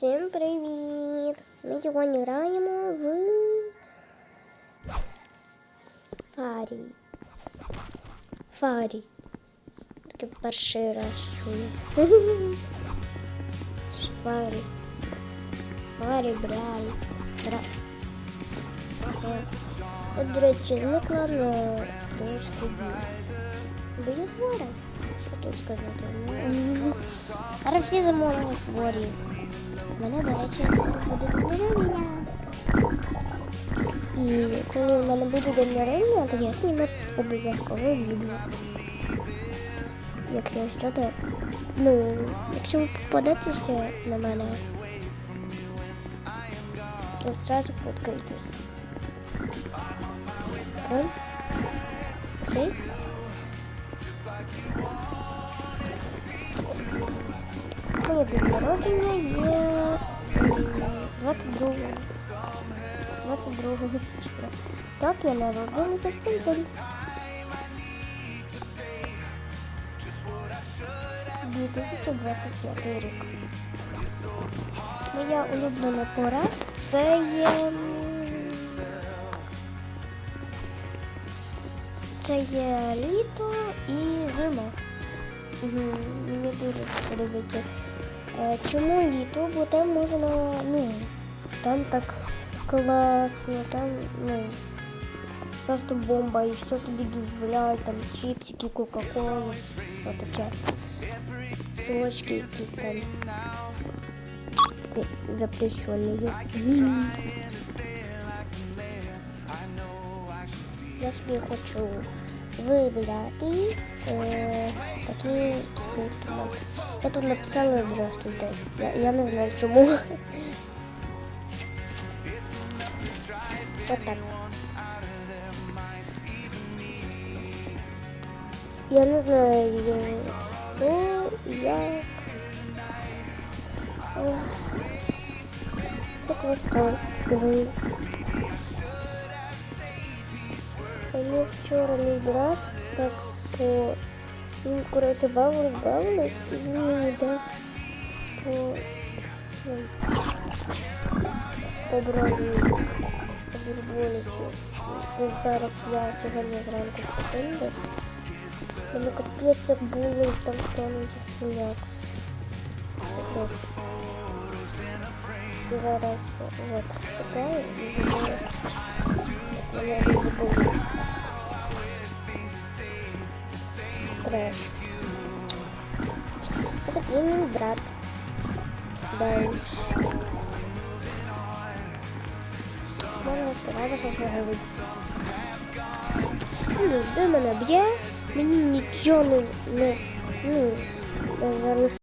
Всім привіт! Ми сьогодні граємо в Фарі. Фарі. Таке перший раз чую. Фарі. Фарі, брай. Бра. Я, До речі, зникла на трошки днів. Буде хвора? Що тут сказати? Ну, Зараз всі замовили хворі. Мене, до речі, скоро буде день народження. І коли в мене буде день народження, то я зніму обов'язково відео. Якщо що, то, ну, якщо ви попадетеся на мене, то зразу фоткайтесь. Раз, три. Коли день народження є м, 22 22 січня. Так, я народилася в цей день. 2025 рік. Моя улюблена пора це є. Це є літо і зима. Мгм, Мені дуже подобається. Е, Чому літо? Бо там можна, ну, там так класно, там, ну, просто бомба і все тобі дозволяють, там чіпсики, кока-колу, отаке. Сочки якісь там. е, Запрещені. Я собі хочу вибирати е, такі інструменти. Я тут написала здравствуйте. Я, я не знаю чому. От так. Я не знаю, що, як. Ох. Так ось так. Мгм. Они вчора мій брат так по... Ну, коротше, бавились, бавились, і він мені дав по... ну, Обрали. Це дуже боляче. Десь зараз я сьогодні зранку ходив десь. Мене капець як було, там там застіляк. Ось. І зараз от чекаю і мене мене дуже болить. Треш. А такий мій брат. Дай. Можна сказати, що це говорить. Ну, де мене б'є, мені нічого не, не, ну, не залишилося.